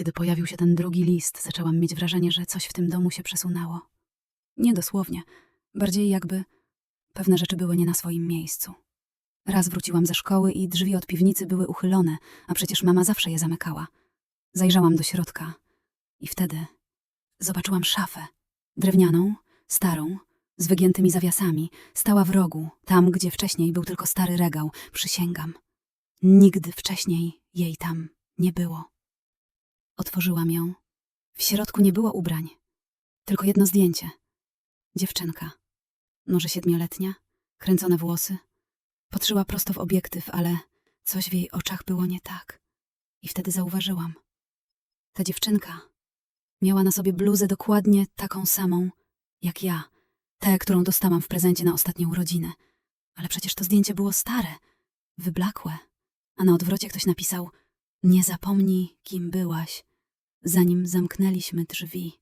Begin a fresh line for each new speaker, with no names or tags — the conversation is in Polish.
Kiedy pojawił się ten drugi list, zaczęłam mieć wrażenie, że coś w tym domu się przesunęło. Nie dosłownie, bardziej jakby pewne rzeczy były nie na swoim miejscu. Raz wróciłam ze szkoły i drzwi od piwnicy były uchylone, a przecież mama zawsze je zamykała. Zajrzałam do środka i wtedy zobaczyłam szafę. Drewnianą, starą, z wygiętymi zawiasami, stała w rogu, tam gdzie wcześniej był tylko stary regał, przysięgam. Nigdy wcześniej jej tam nie było. Otworzyłam ją. W środku nie było ubrań, tylko jedno zdjęcie. Dziewczynka, może siedmioletnia, kręcone włosy. Patrzyła prosto w obiektyw, ale coś w jej oczach było nie tak. I wtedy zauważyłam. Ta dziewczynka miała na sobie bluzę dokładnie taką samą jak ja, tę, którą dostałam w prezencie na ostatnią urodzinę. Ale przecież to zdjęcie było stare, wyblakłe, a na odwrocie ktoś napisał: Nie zapomnij, kim byłaś, zanim zamknęliśmy drzwi.